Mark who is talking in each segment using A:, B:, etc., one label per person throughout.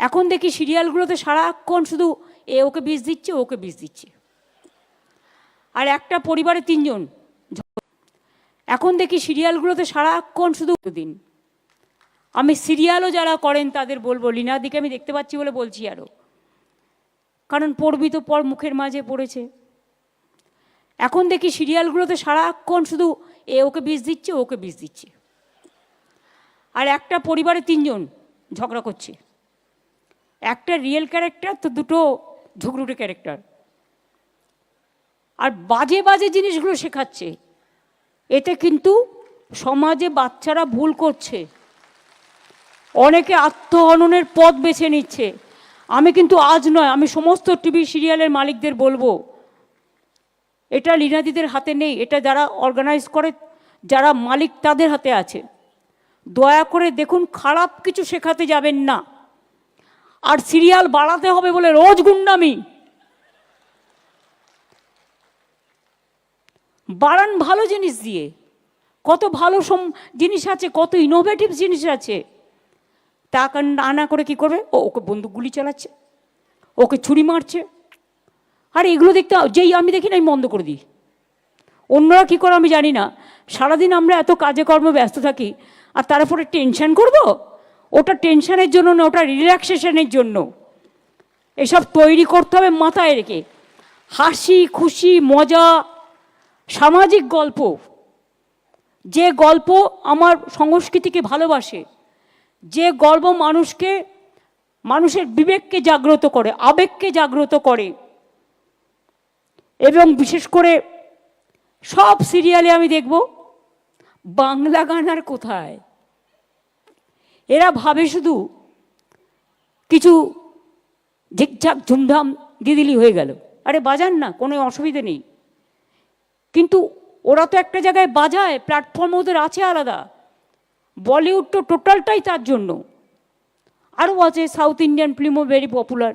A: এখন দেখি সিরিয়ালগুলোতে সারাক্ষণ শুধু এ ওকে বিষ দিচ্ছে ওকে বিষ দিচ্ছে। আর একটা পরিবারে তিনজন। এখন দেখি সিরিয়ালগুলোতে সারাক্ষণ শুধু দিন। আমি সিরিয়ালও যারা করেন তাদের বলব লিনার লীনাদিকে আমি দেখতে পাচ্ছি বলে বলছি আরও কারণ পড়বি তো পর মুখের মাঝে পড়েছে। এখন দেখি সিরিয়ালগুলোতে সারাক্ষণ শুধু এ ওকে বিষ দিচ্ছে ওকে বিষ দিচ্ছে। আর একটা পরিবারে তিনজন ঝগড়া করছে। একটা রিয়েল ক্যারেক্টার তো দুটো ঝগড়ুটে ক্যারেক্টার আর বাজে বাজে জিনিসগুলো শেখাচ্ছে। এতে কিন্তু সমাজে বাচ্চারা ভুল করছে। অনেকে আত্মহননের পথ বেছে নিচ্ছে। আমি কিন্তু আজ নয়, আমি সমস্ত টিভি সিরিয়ালের মালিকদের বলব, এটা লীনাদিদের হাতে নেই, এটা যারা অর্গানাইজ করে, যারা মালিক তাদের হাতে আছে। দয়া করে দেখুন, খারাপ কিছু শেখাতে যাবেন না। আর সিরিয়াল বাড়াতে হবে বলে রোজ গুন্ডামি। বাড়ান ভালো জিনিস দিয়ে। কত ভালো সম জিনিস আছে, কত ইনোভেটিভ জিনিস আছে। তা কান- না না করে কি করবে? ও, ওকে বন্দুক গুলি চালাচ্ছে, ওকে ছুরি মারছে। আর এগুলো দেখতে যেই আমি দেখি না, আমি বন্ধ করে দিই। অন্যরা কী করে আমি জানি না। সারাদিন আমরা এত কাজে কর্মে ব্যস্ত থাকি, আর তারপরে টেনশন করব? ওটা টেনশনের জন্য না ওটা রিল্যাক্সেশনের জন্য। এসব তৈরি করতে হবে মাথায় রেখে। হাসি, খুশি, মজা, সামাজিক গল্প। যে গল্প আমার সংস্কৃতিকে ভালোবাসে, যে গল্প মানুষকে, মানুষের বিবেককে জাগ্রত করে, আবেগকে জাগ্রত করে। এবং বিশেষ করে সব সিরিয়ালে আমি দেখব, বাংলা গান আর কোথায়? এরা ভাবে শুধু কিছু ঝিকঝাক ঝুমধাম দিদিলি হয়ে গেল। আরে বাজান না, কোনো অসুবিধে নেই। কিন্তু ওরা তো একটা জায়গায় বাজায় প্ল্যাটফর্ম ওদের আছে আলাদা। বলিউড তো টোটালটাই তার জন্য। আরও আছে সাউথ ইন্ডিয়ান ফিল্মও ভেরি পপুলার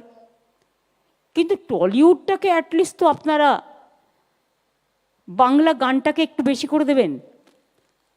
A: কিন্তু টলিউডটাকে অ্যাটলিস্ট তো আপনারা বাংলা গানটাকে একটু বেশি করে দেবেন।